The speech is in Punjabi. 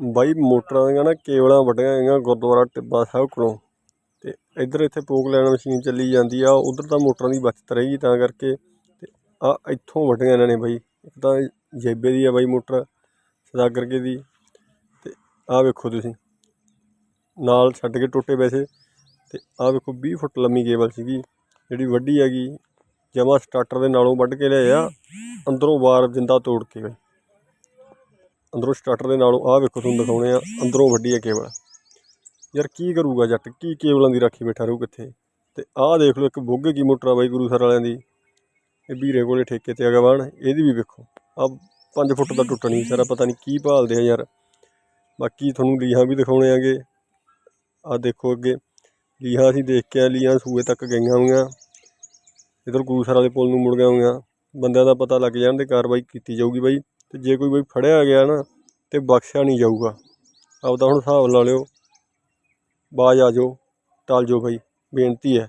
ਬਾਈ ਮੋਟਰਾਂ ਦੀਆਂ ਨਾ ਕੇਬਲਾਂ ਵੱਡੀਆਂ ਗਈਆਂ ਗੁਰਦੁਆਰਾ ਟਿੱਬਾ ਸਾਹਿਬ ਕੋਲੋਂ। ਤੇ ਇੱਧਰ ਇੱਥੇ ਪੋਕ ਲੈਣ ਮਸ਼ੀਨ ਚੱਲੀ ਜਾਂਦੀ ਆ, ਉਧਰ ਤਾਂ ਮੋਟਰਾਂ ਦੀ ਬਚਤ ਰਹੇਗੀ ਤਾਂ ਕਰਕੇ। ਤੇ ਆ ਇੱਥੋਂ ਵੱਡੀਆਂ ਇਹਨਾਂ ਨੇ ਬਾਈ, ਇੱਕ ਤਾਂ ਜੇਬੇ ਦੀ ਆ ਬਾਈ ਮੋਟਰ, ਸਦਾਗਰ ਕੇ ਦੀ। ਤੇ ਆਹ ਵੇਖੋ ਤੁਸੀਂ, ਨਾਲ ਛੱਡ ਕੇ ਟੁੱਟੇ ਵੈਸੇ ਤੇ ਆਹ ਵੇਖੋ 20 ਫੁੱਟ ਲੰਮੀ ਕੇਬਲ ਸੀਗੀ, ਜਿਹੜੀ ਵੱਡੀ ਹੈਗੀ, ਜਮਾ ਸਟਾਰਟਰ ਦੇ ਨਾਲੋਂ ਵੱਢ ਕੇ ਲਿਆਇਆ ਅੰਦਰੋਂ ਵਾਰ ਜਿੰਦਾ ਤੋੜ ਕੇ ਬਾਈ। ਅੰਦਰੋਂ ਸਟਾਰਟਰ ਦੇ ਨਾਲੋਂ ਆਹ ਵੇਖੋ ਤੁਹਾਨੂੰ ਦਿਖਾਉਣੇ ਆ, ਅੰਦਰੋਂ ਵੱਡੀ ਹੈ ਕੇਬਲ। ਯਾਰ ਕੀ ਕਰੂਗਾ ਜੱਟ? ਕੀ ਕੇਬਲਾਂ ਦੀ ਰਾਖੀ ਬੈਠਾ ਰਹੂ ਕਿੱਥੇ? ਤੇ ਆਹ ਦੇਖ ਲਓ ਇੱਕ ਬੋਗੇ ਕੀ ਮੋਟਰ ਆ ਬਾਈ ਗੁਰੂ ਸਰ ਵਾਲਿਆਂ ਦੀ। ਇਹ ਵੀਰੇ ਕੋਲੇ ਠੇਕੇ ਤੇ ਅਗਵਾਨ, ਇਹਦੀ ਵੀ ਵੇਖੋ। ਆ 5 ਫੁੱਟ ਦਾ ਟੁੱਟਣੀ ਸਾਰਾ, ਪਤਾ ਨਹੀਂ ਕੀ ਭਾਲਦੇ ਆ ਯਾਰ। ਬਾਕੀ ਤੁਹਾਨੂੰ ਲੀਹਾਂ ਵੀ ਦਿਖਾਉਣੇ ਆਗੇ। ਆ ਦੇਖੋ ਅੱਗੇ, ਲੀਹਾਂ ਅਸੀਂ ਦੇਖ ਕੇ ਆ ਲੀਹਾਂ ਸੂਏ ਤੱਕ ਗਈਆਂ ਹੋਈਆਂ। ਇਧਰ ਗੁਰੂ ਸਰ ਵਾਲੇ ਪੁਲ ਨੂੰ ਮੁੜ ਗਏ ਹੋਈਆਂ। ਬੰਦਿਆਂ ਦਾ ਪਤਾ ਲੱਗ ਜਾਣ ਤੇ ਕਾਰਵਾਈ ਕੀਤੀ ਜਾਊਗੀ ਬਾਈ। ਤੇ ਜੇ ਕੋਈ ਬਈ ਫੜਿਆ ਗਿਆ ਨਾ ਤੇ ਬਖਸ਼ਿਆ ਨਹੀਂ ਜਾਊਗਾ। ਆਪਦਾ ਹੁਣ ਹਿਸਾਬ ਲਾ ਲਿਓ। ਬਾਜ ਆ ਜਾਓ, ਟਲ ਜਾਓ ਬਾਈ, ਬੇਨਤੀ ਹੈ।